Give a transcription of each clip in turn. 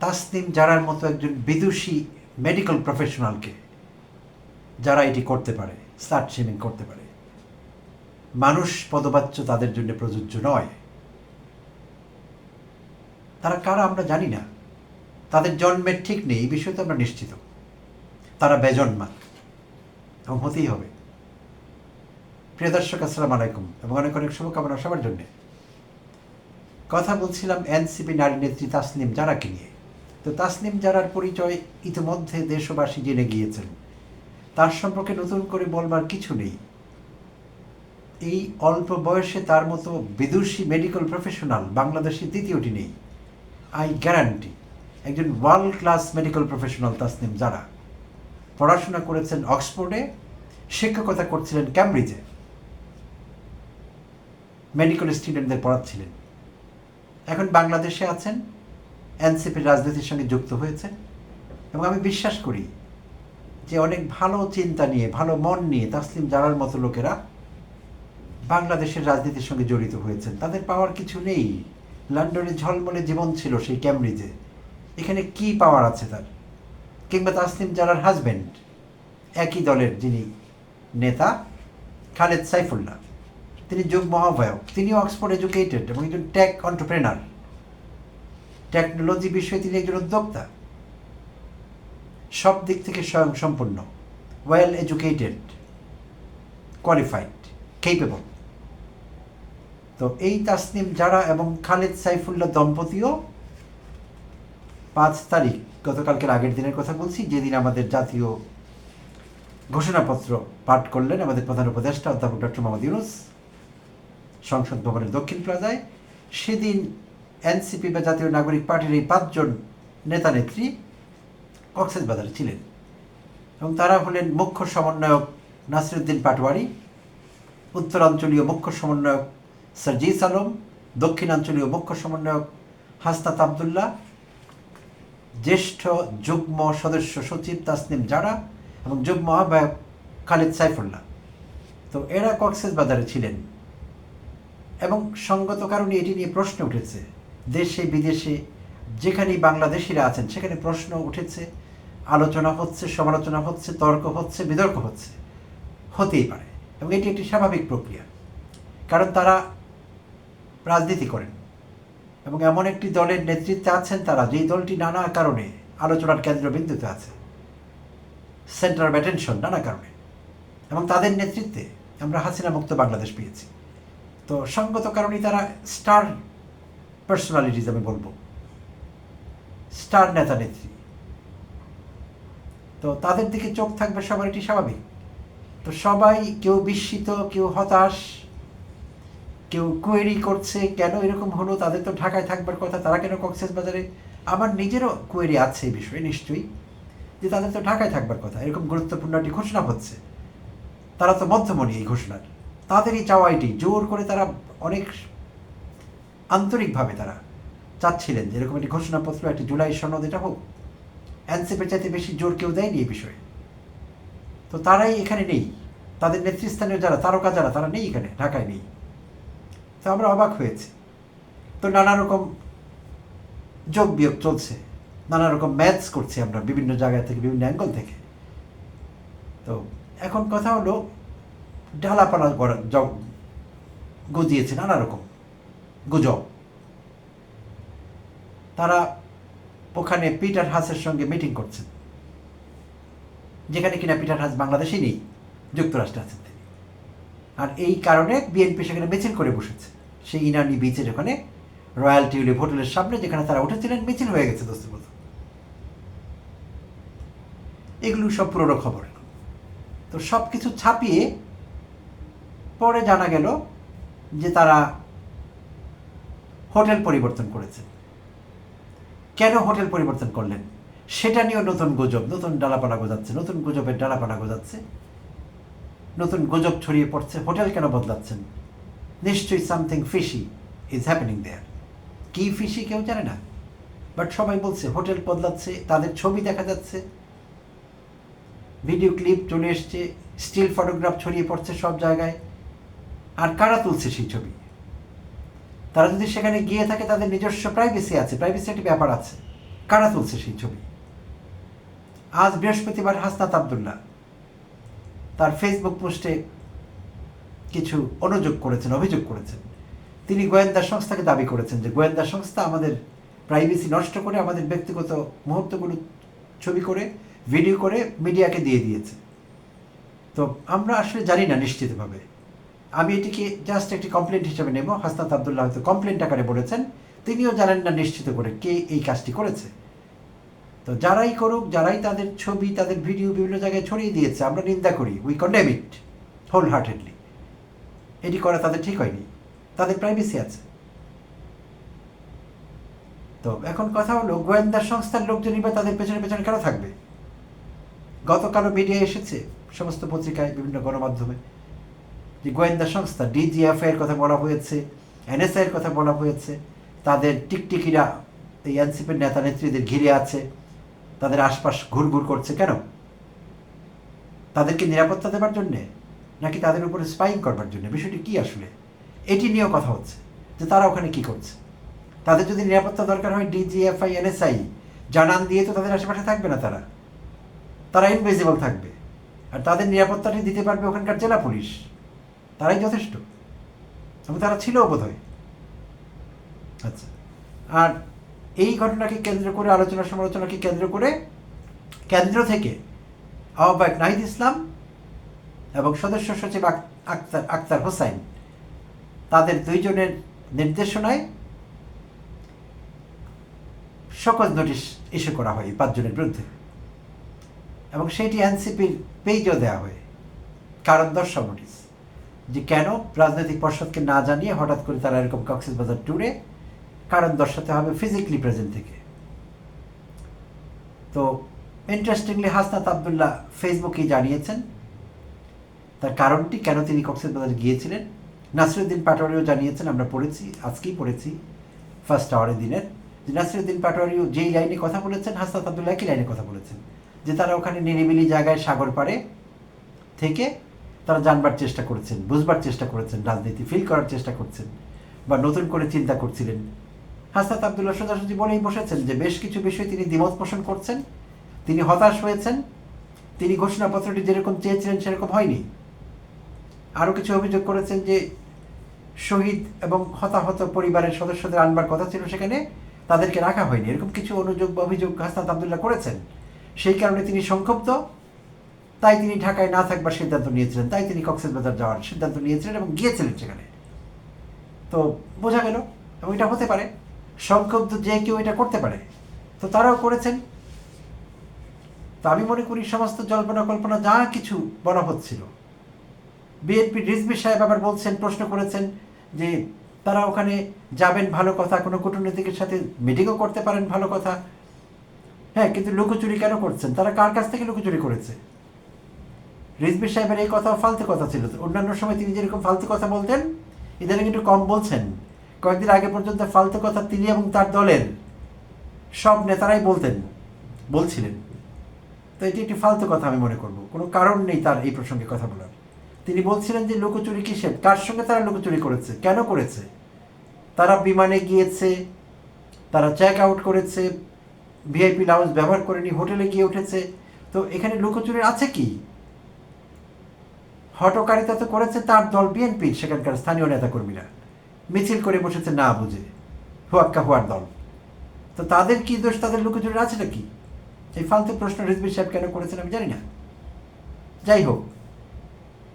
তাসনিম জারার মতো একজন বিদুষী মেডিকেল প্রফেশনালকে যারা এটি করতে পারে স্লাট শেমিং করতে পারে। মানুষ পদবাচ্য তাদের জন্য প্রযোজ্য নয়। তারা কারা আমরা জানি না। তাদের জন্মের ঠিক নেই, এই বিষয়ে তো আমরা নিশ্চিত। তারা বেজন্মা এবং হতেই হবে। প্রিয় দর্শক, আসসালাম আলাইকুম, এবং অনেক অনেক শুভকামনা সবার জন্যে। কথা বলছিলাম এনসিপি নারী নেত্রী তাসনিম জারাকে নিয়ে। তো তাসনিম জারার পরিচয় ইতিমধ্যে দেশবাসী জেনে গিয়েছেন। তার সম্পর্কে নতুন করে বলবার কিছু নেই। এই অল্প বয়সে তার মতো বিদুষী মেডিকেল প্রফেশনাল বাংলাদেশে দ্বিতীয়টি নেই। আই গ্যারান্টি একজন world class medical professional Tasnim যারা পড়াশোনা করেছেন অক্সফোর্ডে, শিক্ষকতা করছিলেন ক্যামব্রিজে মেডিকেল স্টুডেন্টদের পড়াচ্ছিলেন। এখন বাংলাদেশে আছেন। এনসিপির রাজনীতির সঙ্গে যুক্ত হয়েছেন এবং আমি বিশ্বাস করি যে অনেক ভালো চিন্তা নিয়ে, ভালো মন নিয়ে তাসলিম জানার মতো লোকেরা বাংলাদেশের রাজনীতির সঙ্গে জড়িত হয়েছেন। তাদের পাওয়ার কিছু নেই। লন্ডনে ঝলমলে জীবন ছিল সেই ক্যামব্রিজে। এখানে কি পাওয়ার আছে তার? কিংবা তাসলিম জারার হাজব্যান্ড একই দলের যিনি নেতা খালেদ সাইফুল্লাহ, তিনি যুগ্ম আহ্বায়ক তিনি অক্সফোর্ড এডুকেটেড এবং একজন টেক অন্টারপ্রেনার টেকনোলজি বিষয়ে তিনি একজন উদ্যোক্তা। সব দিক থেকে স্বয়ং সম্পূর্ণ ওয়েল এডুকেটেড কোয়ালিফাইড কেপেবল তো এই তাসনিম যারা এবং খালেদ সাইফুল্লাহ দম্পতিও পাঁচ তারিখ গতকালকের আগের দিনের কথা বলছি, যেদিন আমাদের জাতীয় ঘোষণাপত্র পাঠ করলেন আমাদের প্রধান উপদেষ্টা অধ্যাপক ডক্টর মোহাম্মদ ইউনুস। সংসদ ভবনের দক্ষিণ প্লাজায়। সেদিন এনসিপি বা জাতীয় নাগরিক পার্টির এই পাঁচজন নেতা নেত্রী কক্সেস বাজারে ছিলেন এবং তারা হলেন মুখ্য সমন্বয়ক নাসিরুদ্দিন পাটওয়ারি উত্তরাঞ্চলীয় মুখ্য সমন্বয়ক সার্জিস আলম, দক্ষিণাঞ্চলীয় মুখ্য সমন্বয়ক হাসনাত আবদুল্লাহ, জ্যেষ্ঠ যুগ্ম সদস্য সচিব তাসনিম জারা এবং যুগ্ম আহ্বায়ক খালিদ সাইফুল্লাহ। তো এরা কক্সেস বাজারে ছিলেন এবং সঙ্গত কারণে এটি নিয়ে প্রশ্ন উঠেছে দেশে, বিদেশে যেখানেই বাংলাদেশিরা আছেন, সেখানে প্রশ্ন উঠেছে, আলোচনা হচ্ছে, সমালোচনা হচ্ছে, তর্ক হচ্ছে, বিতর্ক হচ্ছে, হতেই পারে। এবং এটি একটি স্বাভাবিক প্রক্রিয়া। কারণ তারা রাজনীতি করেন। এবং এমন একটি দলের নেতৃত্বে আছেন তারা, যেই দলটি নানা কারণে আলোচনার কেন্দ্রবিন্দুতে আছে। সেন্টার অফ অ্যাটেনশন নানা কারণে। এবং তাদের নেতৃত্বে আমরা হাসিনা মুক্ত বাংলাদেশ পেয়েছি। তো সঙ্গত কারণেই তারা স্টার পার্সোনালিটিজ আমি বলব। স্টার নেতা নেত্রী। তো তাদের দিকে চোখ থাকবে সবার, এটি স্বাভাবিক। তো সবাই কেউ বিস্মিত, কেউ হতাশ, কেউ কোয়েরি করছে, কেন এরকম হলো, তাদের তো ঢাকায় থাকবার কথা, তারা কেন কক্সেস বাজারে? আমার নিজেরও কোয়েরি আছে এই বিষয়ে, নিশ্চয়ই, যে তাদের তো ঢাকায় থাকবার কথা, এরকম গুরুত্বপূর্ণ একটি ঘোষণা হচ্ছে। তারা তো মধ্যমণি এই ঘোষণার। তাদেরই চাওয়া এটি, জোর করে তারা অনেক আন্তরিকভাবে তারা চাচ্ছিলেন যে এরকম একটি ঘোষণাপত্র একটি জুলাই সনদ এটা হোক। অ্যানসিপের চাইতে বেশি জোর কেউ দেয়নি এই বিষয়ে। তো তারাই এখানে নেই। তাদের নেতৃস্থানীয় যারা, তারকা যারা, তারা নেই এখানে, ঢাকায় নেই। তো আমরা অবাক হয়েছি। তো নানা রকম যোগ বিয়োগ চলছে। নানা রকম ম্যাথস করছি আমরা বিভিন্ন জায়গা থেকে, বিভিন্ন অ্যাঙ্গল থেকে। তো এখন কথা হলো ডালাপালা গজিয়েছে নানা রকম। গুজব। তারা ওখানে পিটার হাসের সঙ্গে মিটিং করছেন। যেখানে কিনা পিটার হাস বাংলাদেশে নেই, যুক্তরাষ্ট্রে আছেন তিনি। আর এই কারণে বিএনপি সেখানে মিছিল করে বসেছে। সেই ইনানি বিচের ওখানে রয়্যাল টিউলিপ হোটেলের সামনে যেখানে তারা উঠেছিলেন, মিছিল হয়ে গেছে দোস্তবন্ধু এগুলো সব পুরোনো খবর। তো সব কিছু ছাপিয়ে পরে জানা গেল যে তারা হোটেল পরিবর্তন করেছে। কেন হোটেল পরিবর্তন করলেন? সেটা নিয়েও নতুন গুজব, নতুন ডালাপালা গোজাচ্ছে, নতুন গুজবের ডালাপালা গোজাচ্ছে। নতুন গুজব ছড়িয়ে পড়ছে, হোটেল কেন বদলাচ্ছেন? নিশ্চয়ই something fishy is happening there key fishy কেউ জানে না। বাট সবাই বলছে, হোটেল বদলাচ্ছে, তাদের ছবি দেখা যাচ্ছে। ভিডিও ক্লিপ চলে এসছে স্টিল ফটোগ্রাফ ছড়িয়ে পড়ছে সব জায়গায়। আর কারা তুলছে সেই ছবি? তারা যদি সেখানে গিয়ে থাকে, তাদের নিজস্ব প্রাইভেসি আছে। প্রাইভেসি একটি ব্যাপার আছে। কারা তুলছে সেই ছবি? আজ বৃহস্পতিবার হাসনাত আবদুল্লাহ তার ফেসবুক পোস্টে কিছু অনুযোগ করেছেন, অভিযোগ করেছেন। তিনি গোয়েন্দা সংস্থাকে দাবি করেছেন যে গোয়েন্দা সংস্থা আমাদের প্রাইভেসি নষ্ট করে, আমাদের ব্যক্তিগত মুহূর্তগুলো ছবি করে ভিডিও করে মিডিয়াকে দিয়ে দিয়েছে। তো আমরা আসলে জানি না নিশ্চিতভাবে। আমি এটিকে জাস্ট একটি কমপ্লেন্ট হিসেবে নেব। হাসনাত আবদুল্লাহ হয়তো কমপ্লেন্ট আকারে বলেছেন। তিনিও জানেন না নিশ্চিত করে কে এই কাজটি করেছে। তো যারাই করুক, যারাই তাদের ছবি, তাদের ভিডিও বিভিন্ন জায়গায় ছড়িয়ে দিয়েছে, আমরা নিন্দা করি। We condemn it whole heartedly এটি করা তাদের ঠিক হয়নি। তাদের প্রাইভেসি আছে। তো এখন কথা হলো, গোয়েন্দা সংস্থার লোকজনই বা তাদের পেছনে পেছনে কেন থাকবে? গতকালও মিডিয়া এসেছে, সমস্ত পত্রিকায়, বিভিন্ন গণমাধ্যমে। যে গোয়েন্দা সংস্থা ডিজিএফআই এর কথা বলা হয়েছে এনএসআই এর কথা বলা হয়েছে, তাদের টিকটিকিরা, এই এনসিপির নেতা নেত্রীদের ঘিরে আছে, তাদের আশপাশ ঘুরঘুর করছে কেন? তাদেরকে নিরাপত্তা দেবার জন্যে, নাকি তাদের উপরে স্পাইং করবার জন্য? বিষয়টি কি আসলে? এটি নিয়েও কথা হচ্ছে, যে তারা ওখানে কি করছে? তাদের যদি নিরাপত্তা দরকার হয় ডিজিএফআই এনএসআই জানান দিয়ে তো তাদের আশেপাশে থাকবে না তারা। তারা ইনভিজিবল থাকবে। আর তাদের নিরাপত্তাটি দিতে পারবে ওখানকার জেলা পুলিশ। তারাই যথেষ্ট। এবং তারা ছিল বোধ হয় আচ্ছা। আর এই ঘটনাকে কেন্দ্র করে, আলোচনা সমালোচনাকে কেন্দ্র করে, কেন্দ্র থেকে আহ্বায়ক নাহিদ ইসলাম এবং সদস্য সচিব আক্তার আক্তার হোসাইন তাদের দুইজনের নির্দেশনায় সকল নোটিশ ইস্যু করা হয় পাঁচজনের বিরুদ্ধে। এবং সেটি এনসিপির পেজও দেওয়া হয়। কারণ দর্শাও নোটিশ। যে কেন রাজনৈতিক পর্ষদকে না জানিয়ে হঠাৎ করে তারা এরকম কক্সবাজার ট্যুরে কারণ দর্শাতে হবে ফিজিক্যালি প্রেজেন্ট থেকে। তো ইন্টারেস্টিংলি হাসনাত আবদুল্লাহ ফেসবুকেই জানিয়েছেন, তার কারণটি কেন তিনি কক্সবাজার গিয়েছিলেন। নাসিরুদ্দিন পাটোয়ারিও জানিয়েছেন, আমরা পড়েছি, আজকেই পড়েছি ফার্স্ট আওয়ারের দিনের, যে নাসিরুদ্দিন পাটোয়ারিও যেই লাইনে কথা বলেছেন, হাসনাত আবদুল্লাহ একই লাইনে কথা বলেছেন, যে তারা ওখানে নিরিবিলি জায়গায় সাগর পাড়ে থেকে তারা জানবার চেষ্টা করেছেন, বুঝবার চেষ্টা করেছেন, রাজনীতি ফিল করার চেষ্টা করছেন বা নতুন করে চিন্তা করছিলেন। হাসনাত আবদুল্লাহ সোজাসুজি বলেই বসেছেন যে বেশ কিছু বিষয়ে তিনি দ্বিমত পোষণ করছেন, তিনি হতাশ হয়েছেন, তিনি ঘোষণাপত্রটি যেরকম চেয়েছিলেন সেরকম হয়নি। আরও কিছু অভিযোগ করেছেন যে শহীদ এবং হতাহত পরিবারের সদস্যদের আনবার কথা ছিল সেখানে তাদেরকে রাখা হয়নি। এরকম কিছু অনুযোগ বা অভিযোগ হাসনাত আবদুল্লাহ করেছেন, সেই কারণে তিনি সংক্ষুব্ধ। তাই তিনি ঢাকায় না থাকবার সিদ্ধান্ত নিয়েছিলেন। তাই তিনি কক্সবাজার যাওয়ার সিদ্ধান্ত নিয়েছিলেন এবং গিয়েছিলেন সেখানে। তো বোঝা গেল, এবং এটা হতে পারে, সংক্ষুব্ধ যে কেউ এটা করতে পারে, তো তারাও করেছেন। তো আমি মনে করি সমস্ত জল্পনা কল্পনা যা কিছু বলা হচ্ছিল, বিএনপি রিজবি সাহেব আবার বলছেন, প্রশ্ন করেছেন যে তারা ওখানে যাবেন ভালো কথা, কোনো কূটনীতিকের সাথে মিটিংও করতে পারেন ভালো কথা। হ্যাঁ কিন্তু লুকোচুরি কেন করছেন? তারা কার কাছ থেকে লুকোচুরি করেছে? রিজবি সাহেবের এই কথা ফালতু কথা ছিল। অন্যান্য সময় তিনি যেরকম ফালতু কথা বলতেন, ইদানিং একটু কম বলছেন। কয়েকদিন আগে পর্যন্ত ফালতু কথা তিনি এবং তার দলের সব নেতারাই বলতেন, বলছিলেন। তো এটি একটি ফালতু কথা আমি মনে করব। কোনো কারণ নেই তার এই প্রসঙ্গে কথা বলার। তিনি বলছিলেন যে, লুকোচুরি কিসের? কার সঙ্গে তারা লুকোচুরি করেছে? কেন করেছে? তারা বিমানে গিয়েছে, তারা চেক আউট করেছে ভিআইপি লাউঞ্জ ব্যবহার করেনি, হোটেলে গিয়ে উঠেছে। তো এখানে লুকোচুরির আছে কি? হটকারিতা তো করেছে তার দল বিএনপির সেখানকার স্থানীয় নেতাকর্মীরা। মিছিল করে বসেছে না বুঝে। হুয়াক্কা হুয়ার দল। তো তাদের কি দোষ? তাদের লুকোচুরির আছে নাকি? এই ফালতু প্রশ্ন রিজবি সাহেব কেন করেছেন আমি জানি না। যাই হোক,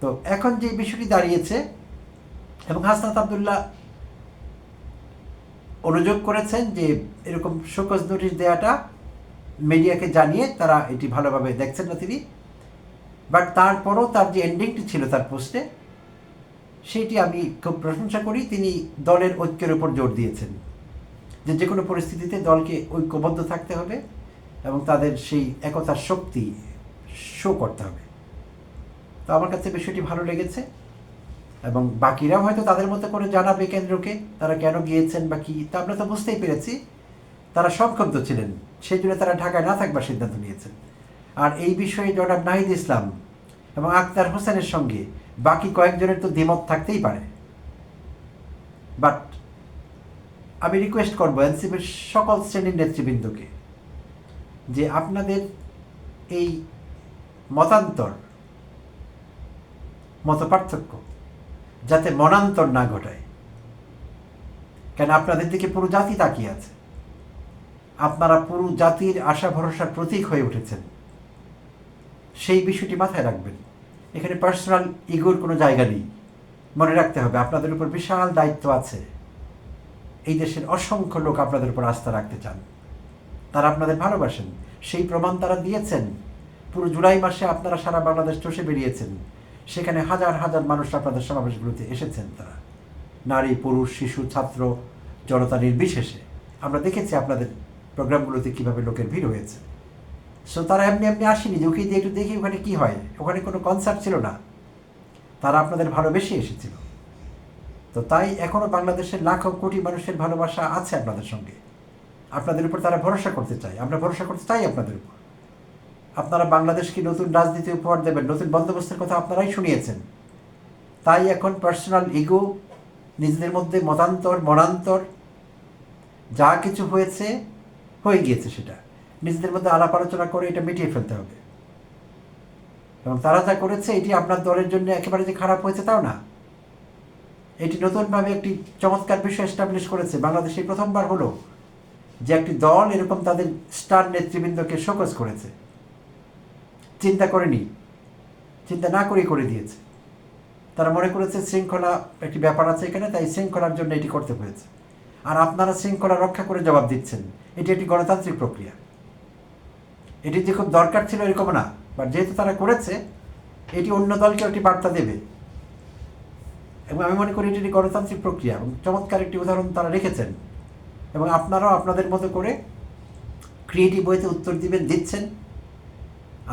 তো এখন যে বিষয়টি দাঁড়িয়েছে, এবং হাসনাত আবদুল্লাহ অনুযোগ করেছেন যে এরকম শোকজ নোটিশ দেওয়াটা মিডিয়াকে জানিয়ে তারা এটি ভালোভাবে দেখছেন না তিনি বাট তারপরও তার যে এন্ডিংটি ছিল তার পোস্টে সেটি আমি খুব প্রশংসা করি, তিনি দলের ঐক্যের উপর জোর দিয়েছেন। যে যে কোনো পরিস্থিতিতে দলকে ঐক্যবদ্ধ থাকতে হবে এবং তাদের সেই একতার শক্তি শো করতে হবে। তো আমার কাছে বিষয়টি ভালো লেগেছে এবং বাকিরাও হয়তো তাদের মতো করে জানাবে কেন্দ্রকে, তারা কেন গিয়েছেন বা কি, তা আমরা তো বুঝতেই পেরেছি। তারা সংক্ষুব্ধ ছিলেন, সেই জন্য তারা ঢাকায় না থাকবার সিদ্ধান্ত নিয়েছেন। আর এই বিষয়ে জনাব নাহিদ ইসলাম এবং আক্তার হোসেনের সঙ্গে বাকি কয়েকজনের তো দ্বিমত থাকতেই পারে। বাট আমি রিকোয়েস্ট করব এনসিপির সকল শ্রেণির নেতৃবৃন্দকে যে আপনাদের এই মতান্তর মত পার্থক্য যাতে মনান্তর না ঘটায়। কেন আপনাদের দিকে পুরো জাতি তাকিয়ে আছে? আপনারা পুরো জাতির আশা ভরসার প্রতীক হয়ে উঠেছেন। সেই বিষয়টি মাথায় রাখবেন। এখানে পার্সোনাল ইগোর কোনো জায়গা নেই। মনে রাখতে হবে, আপনাদের উপর বিশাল দায়িত্ব আছে। এই দেশের অসংখ্য লোক আপনাদের উপর আস্থা রাখতে চান। তারা আপনাদের ভালোবাসেন। সেই প্রমাণ তারা দিয়েছেন। পুরো জুলাই মাসে আপনারা সারা বাংলাদেশ চষে বেরিয়েছেন। সেখানে হাজার হাজার মানুষ আপনাদের সমাবেশগুলোতে এসেছেন তারা। নারী, পুরুষ, শিশু, ছাত্র, জনতা নির্বিশেষে। আমরা দেখেছি আপনাদের প্রোগ্রামগুলোতে কীভাবে লোকের ভিড় হয়েছে। সো তারা এমনি এমনি আসেনি যে, ওকে দিয়ে একটু দেখি ওখানে কি হয়। ওখানে কোনো কনসার্ট ছিল না। তারা আপনাদের ভালোবেসে এসেছিল। তো তাই এখনও বাংলাদেশের লাখো কোটি মানুষের ভালোবাসা আছে আপনাদের সঙ্গে। আপনাদের উপর তারা ভরসা করতে চায়। আমরা ভরসা করতে চাই আপনাদের উপর। আপনারা বাংলাদেশকে নতুন রাজনীতি উপহার দেবেন, নতুন বন্দোবস্তের কথা আপনারাই শুনিয়েছেন। তাই এখন পার্সোনাল ইগো নিজেদের মধ্যে মতান্তর, মনান্তর, যা কিছু হয়েছে, হয়ে গিয়েছে সেটা। নিজেদের মধ্যে আলাপ আলোচনা করে এটা মিটিয়ে ফেলতে হবে। এবং তারা যা করেছে, এটি আপনার দলের জন্য একেবারে যে খারাপ হয়েছে তাও না। এটি নতুনভাবে একটি চমৎকার বিষয় এস্টাবলিশ করেছে। বাংলাদেশে প্রথমবার হলো যে একটি দল এরকম তাদের স্টার নেতৃবৃন্দকে শোকজ করেছে। চিন্তা করেনি, চিন্তা না করেই করে দিয়েছে। তারা মনে করেছে শৃঙ্খলা একটি ব্যাপার আছে এখানে, তাই শৃঙ্খলার জন্য এটি করতে হয়েছে। আর আপনারা শৃঙ্খলা রক্ষা করে জবাব দিচ্ছেন। এটি একটি গণতান্ত্রিক প্রক্রিয়া। এটি যে খুব দরকার ছিল এরকম না। বাট যেহেতু তারা করেছে, এটি অন্য দলকে একটি বার্তা দেবে। এবং আমি মনে করি এটি একটি গণতান্ত্রিক প্রক্রিয়া এবং চমৎকার একটি উদাহরণ তারা রেখেছেন। এবং আপনারাও আপনাদের মতো করে ক্রিয়েটিভ ওয়েতে উত্তর দিবেন, দিচ্ছেন।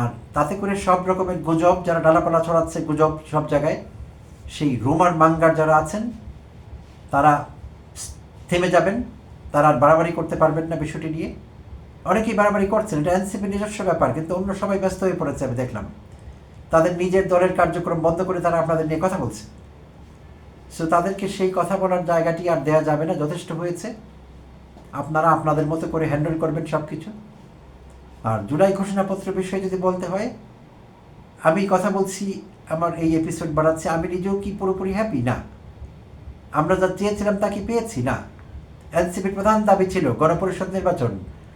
আর তাতে করে সব রকমের গুজব যারা ডালাপালা ছড়াচ্ছে, গুজব সব জায়গায়, সেই রোমার মাঙ্গার যারা আছেন, তারা থেমে যাবেন। তারা আর বাড়াবাড়ি করতে পারবেন না বিষয়টি নিয়ে। অনেকেই বাড়াবাড়ি করছেন, এটা এনসিপি নিজস্ব ব্যাপার, কিন্তু অন্য সবাই ব্যস্ত হয়ে পড়েছে, আমি দেখলাম। তাদের নিজের দলের কার্যক্রম বন্ধ করে তারা আপনাদের নিয়ে কথা বলছে। সো তাদেরকে সেই কথা বলার জায়গাটি আর দেওয়া যাবে না, যথেষ্ট হয়েছে। আপনারা আপনাদের মতো করে হ্যান্ডেল করবেন সব কিছু আর জুলাই ঘোষণাপত্র বিষয়ে যদি বলতে হয়, আমি কথা বলছি, আমার এই এপিসোড বাড়াচ্ছে, আমি নিজেও কি পুরোপুরি হ্যাপি না। আমরা যা চেয়েছিলাম তা কি পেয়েছি? না। এনসিপির প্রধান দাবি ছিল গণপরিষদ নির্বাচন।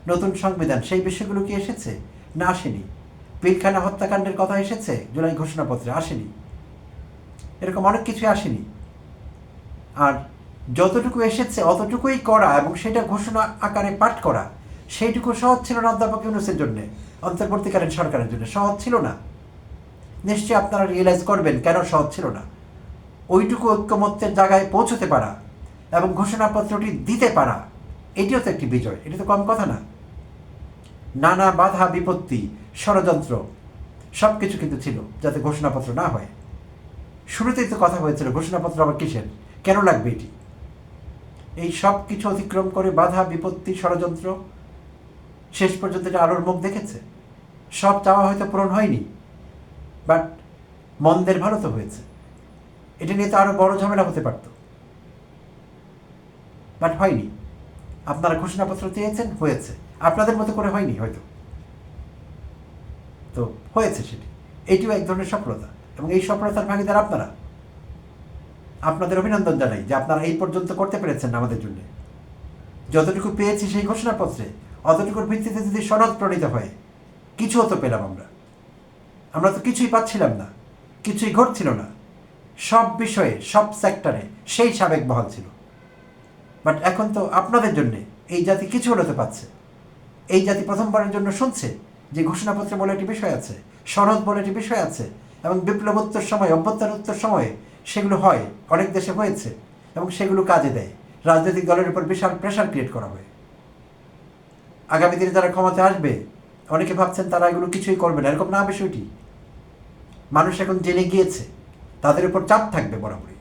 নতুন সংবিধান, সেই বিষয়গুলো কি এসেছে? না, আসেনি। পিলখানা হত্যাকাণ্ডের কথা এসেছে? জুলাই ঘোষণাপত্রে আসেনি। এরকম অনেক কিছুই আসেনি। আর যতটুকু এসেছে, অতটুকুই করা এবং সেটা ঘোষণা আকারে পাঠ করা, সেইটুকু সহজ ছিল না অধ্যাপক ইউনুসের জন্য, অন্তর্বর্তীকালীন সরকারের জন্য। সহজ ছিল না। নিশ্চয়ই আপনারা রিয়েলাইজ করবেন কেন সহজ ছিল না। ওইটুকু ঐক্যমত্যের জায়গায় পৌঁছতে পারা এবং ঘোষণাপত্রটি দিতে পারা, এটিও তো একটি বিজয়। এটি তো কম কথা না। নানা বাধা বিপত্তি, ষড়যন্ত্র সব কিছু কিন্তু ছিল, যাতে ঘোষণাপত্র না হয়। শুরুতেই তো কথা হয়েছিল, ঘোষণাপত্র আবার কিসের? কেন লাগবে এটি? এই সব কিছু অতিক্রম করে বাধা, বিপত্তি, ষড়যন্ত্র, শেষ পর্যন্ত এটা আলোর মুখ দেখেছে। সব চাওয়া হয়তো পূরণ হয়নি, বাট মন্দের ভালো তো হয়েছে। এটা নিয়ে তো আরও বড় ঝামেলা হতে পারত। বাট হয়নি। আপনারা ঘোষণাপত্র চেয়েছেন, হয়েছে। আপনাদের মতো করে হয়নি হয়তো। তো হয়েছে সেটি। এটিও এক ধরনের সফলতা এবং এই সফলতার ভাগিদার আপনারা। আপনাদের অভিনন্দন জানাই যে আপনারা এই পর্যন্ত করতে পেরেছেন আমাদের জন্য। যতটুকু পেয়েছি সেই ঘোষণাপত্রে, অতটুকুর ভিত্তিতে যদি সনদ প্রণীত হয়, কিছু তো পেলাম আমরা। আমরা তো কিছুই পাচ্ছিলাম না, কিছুই ঘটছিল না। সব বিষয়ে, সব সেক্টরে সেই সাবেক বহাল ছিল। বাট এখন তো আপনাদের জন্যে এই জাতি কিছু হতে পাচ্ছে এই জাতি প্রথমবারের জন্য শুনছে যে ঘোষণাপত্র বলে একটি বিষয় আছে, সনদ বলে একটি বিষয় আছে এবং বিপ্লবোত্তর সময় অভ্যন্তরোত্তর সময়ে সেগুলো হয়, অনেক দেশে হয়েছে এবং সেগুলো কাজে দেয়। রাজনৈতিক দলের উপর বিশাল প্রেশার ক্রিয়েট করা হয়। আগামী দিনে যারা ক্ষমতা আসবে, অনেকে ভাবছেন তারা এগুলো কিছুই করবে না, এরকম না বিষয়টি। মানুষ এখন জেনে গিয়েছে, তাদের উপর চাপ থাকবে বরাবরই।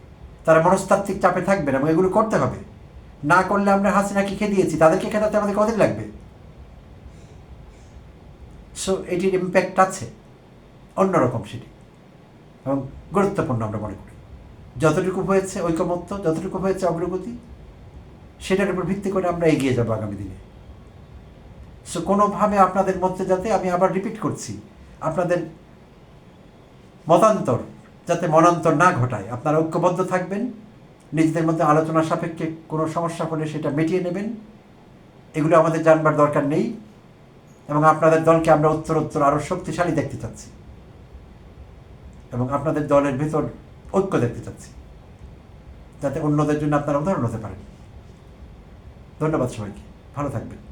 তারা মনস্তাত্ত্বিক চাপে থাকবে না এবং এগুলো করতে হবে। না করলে আমরা হাসিনাকে খেয়ে দিয়েছি তাদেরকে খেতাতে আমাদের কদিন লাগবে? সো এটির ইম্প্যাক্ট আছে অন্যরকম সেটি। এবং গুরুত্বপূর্ণ আমরা মনে করি। যতটুকু হয়েছে ঐকমত্য, যতটুকু হয়েছে অগ্রগতি, সেটার উপর ভিত্তি করে আমরা এগিয়ে যাব আগামী দিনে। সো কোনোভাবে আপনাদের মধ্যে যাতে আমি আবার রিপিট করছি, আপনাদের মতান্তর যাতে মনান্তর না ঘটায়, আপনারা ঐক্যবদ্ধ থাকবেন, নিজেদের মধ্যে আলোচনা সাপেক্ষে কোনো সমস্যা হলে সেটা মিটিয়ে নেবেন, এগুলো আমাদের জানবার দরকার নেই। এবং আপনাদের দলকে আমরা উত্তর উত্তর আরও শক্তিশালী দেখতে চাচ্ছি। এবং আপনাদের দলের ভেতর ঐক্য দেখতে চাচ্ছি। যাতে অন্যদের জন্য আপনারা উদাহরণ হতে পারেন। ধন্যবাদ সবাইকে। ভালো থাকবেন।